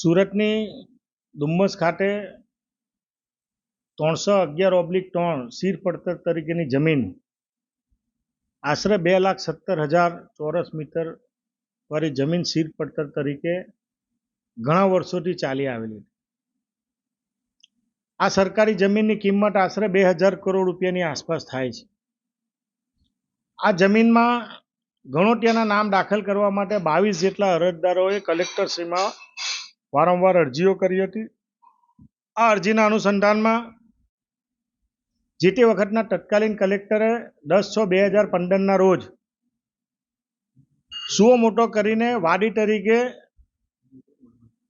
સુરતની ડુમ્મસ ખાતે ત્રણસો અગિયાર ઓબ્લિક ત્રણ સીર પડતર તરીકેની જમીન, આશરે બે લાખ સત્તર હજાર ચોરસ મીટર વાળી જમીન સીર પડતર તરીકે ઘણા વર્ષોથી ચાલી આવેલી આ સરકારી જમીનની કિંમત આશરે બે હજાર કરોડ રૂપિયાની આસપાસ થાય છે. આ જમીનમાં ગણોટિયાના નામ દાખલ કરવા માટે બાવીસ જેટલા અરજદારોએ કલેક્ટરશ્રીમાં વારંવાર અરજીઓ કરી હતી. આ અરજીના અનુસંધાનમાં જે તે વખતના તત્કાલીન કલેક્ટરે દસ છ બે હજાર પંદરના રોજ સુઓ મોટો કરીને વાડી તરીકે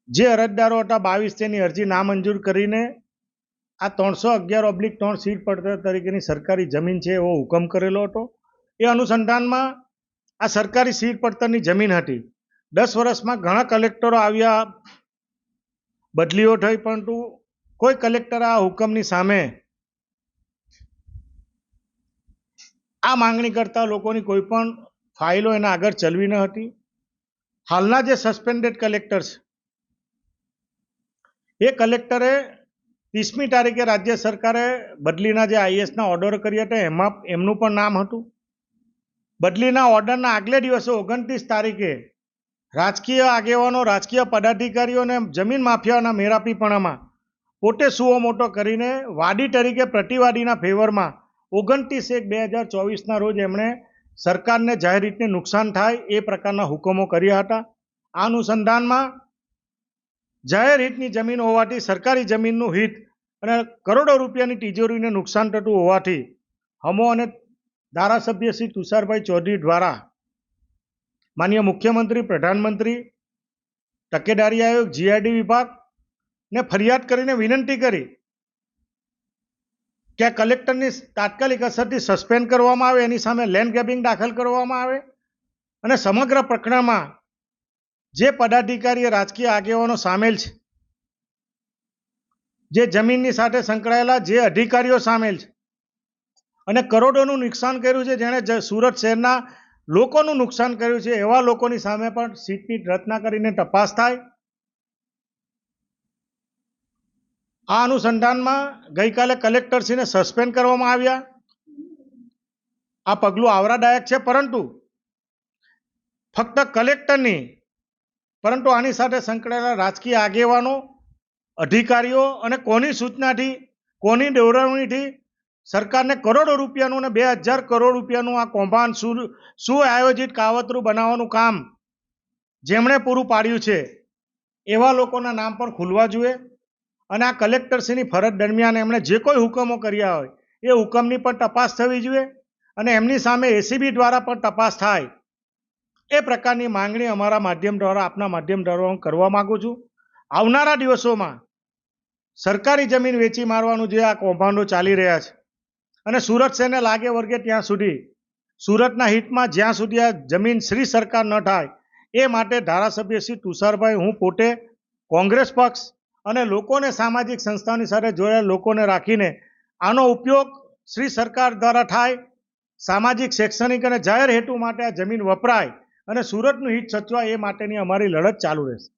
જે અરજદારો હતા બાવીસ તેની અરજી નામંજૂર કરીને આ ત્રણસો અગિયાર ઓબ્લિક ત્રણ સીટ પડતર તરીકેની સરકારી જમીન છે એવો હુકમ કરેલો હતો. એ અનુસંધાનમાં આ સરકારી સીટ પડતરની જમીન હતી. દસ વર્ષમાં ઘણા કલેક્ટરો આવ્યા બદલીઓ થઈ, પરંતુ કોઈ કલેક્ટર આ હુકમની સામે આ માંગણી કરતા લોકોની કોઈ પણ ફાઇલો એના આગળ ચલવી ન હતી. હાલના જે સસ્પેન્ડેડ કલેક્ટર છે, એ કલેક્ટરે ત્રીસમી તારીખે રાજ્ય સરકારે બદલીના જે આઈએસના ઓર્ડર કર્યા હતા, એમાં, એમનું પણ નામ હતું. બદલીના ઓર્ડરના આગલે દિવસે ઓગણત્રીસ તારીખે રાજકીય આગેવાનો, રાજકીય પદાધિકારીઓ અને જમીન માફિયાના મેરાપીપણામાં પોતે સુઓ મોટો કરીને વાડી તરીકે પ્રતિવાદીના ફેવરમાં ઓગણત્રીસ એક બે હજાર ચોવીસના રોજ એમણે સરકારને જાહેર રીતે નુકસાન થાય એ પ્રકારના હુકમો કર્યા હતા. આ અનુસંધાનમાં જાહેર હિતની જમીન હોવાથી સરકારી જમીનનું હિત અને કરોડો રૂપિયાની તિજોરીને નુકસાન થતું હોવાથી હમો અને ધારાસભ્ય શ્રી તુષારભાઈ ચૌધરી દ્વારા માનીય મુખ્યમંત્રી, પ્રધાનમંત્રી, તકેદારી આયોગ જીઆઈડી વિભાગ ને ફરિયાદ કરીને વિનંતી કરી કે કલેક્ટરની તાત્કાલિક અસરથી સસ્પેન્ડ કરવામાં આવે, એની સામે લેન્ડ ગ્રેબિંગ દાખલ કરવામાં આવે અને સમગ્ર પ્રકરણમાં જે પદાધિકારી રાજકીય આગેવાનો સામેલ છે, જે જમીનની સાથે સંકળાયેલા જે અધિકારીઓ સામેલ છે અને કરોડોનું નુકસાન કર્યું છે, જેણે સુરત શહેરના લોકોનું નુકસાન કર્યું છે, એવા લોકોની સામે પણ સીટની રચના કરીને તપાસ થાય. આ અનુસંધાનમાં ગઈકાલે કલેક્ટરશ્રીને સસ્પેન્ડ કરવામાં આવ્યા. આ પગલું આવરાદાયક છે, પરંતુ ફક્ત કલેક્ટરની પરંતુ આની સાથે સંકળાયેલા રાજકીય આગેવાનો, અધિકારીઓ અને કોની સૂચનાથી, કોની દોરવણીથી સરકારને કરોડો રૂપિયાનું અને બે હજાર કરોડ રૂપિયાનું આ કૌભાંડ સુ, સુઆયોજિત કાવતરું બનાવવાનું કામ જેમણે પૂરું પાડ્યું છે, એવા લોકોના નામ પણ ખુલવા જોઈએ. અને આ કલેક્ટરશ્રીની ફરજ દરમિયાન એમણે જે કોઈ હુકમો કર્યા હોય, એ હુકમની પણ તપાસ થવી જોઈએ અને એમની સામે એસીબી દ્વારા પણ તપાસ થાય. એ પ્રકારની માંગણી અમારા માધ્યમ દ્વારા, આપના માધ્યમ દ્વારા હું કરવા માગું છું. આવનારા દિવસોમાં સરકારી જમીન વેચી મારવાનું જે આ કૌભાંડો ચાલી રહ્યા છે અને સુરત શહેરને લાગે વર્ગે ત્યાં સુધી? સુરતના હિતમાં જ્યાં સુધી આ જમીન શ્રી સરકાર ન થાય એ માટે ધારાસભ્ય શ્રી તુષારભાઈ, હું પોતે કોંગ્રેસ પક્ષ અને લોકોને સામાજિક સંસ્થાની સાથે જોડાયેલા લોકોને રાખીને આનો ઉપયોગ શ્રી સરકાર દ્વારા થાય, સામાજિક, શૈક્ષણિક અને જાહેર હેતુ માટે આ જમીન વપરાય અને સુરતનું હિત સચવાય એ માટેની અમારી લડત ચાલુ રહેશે.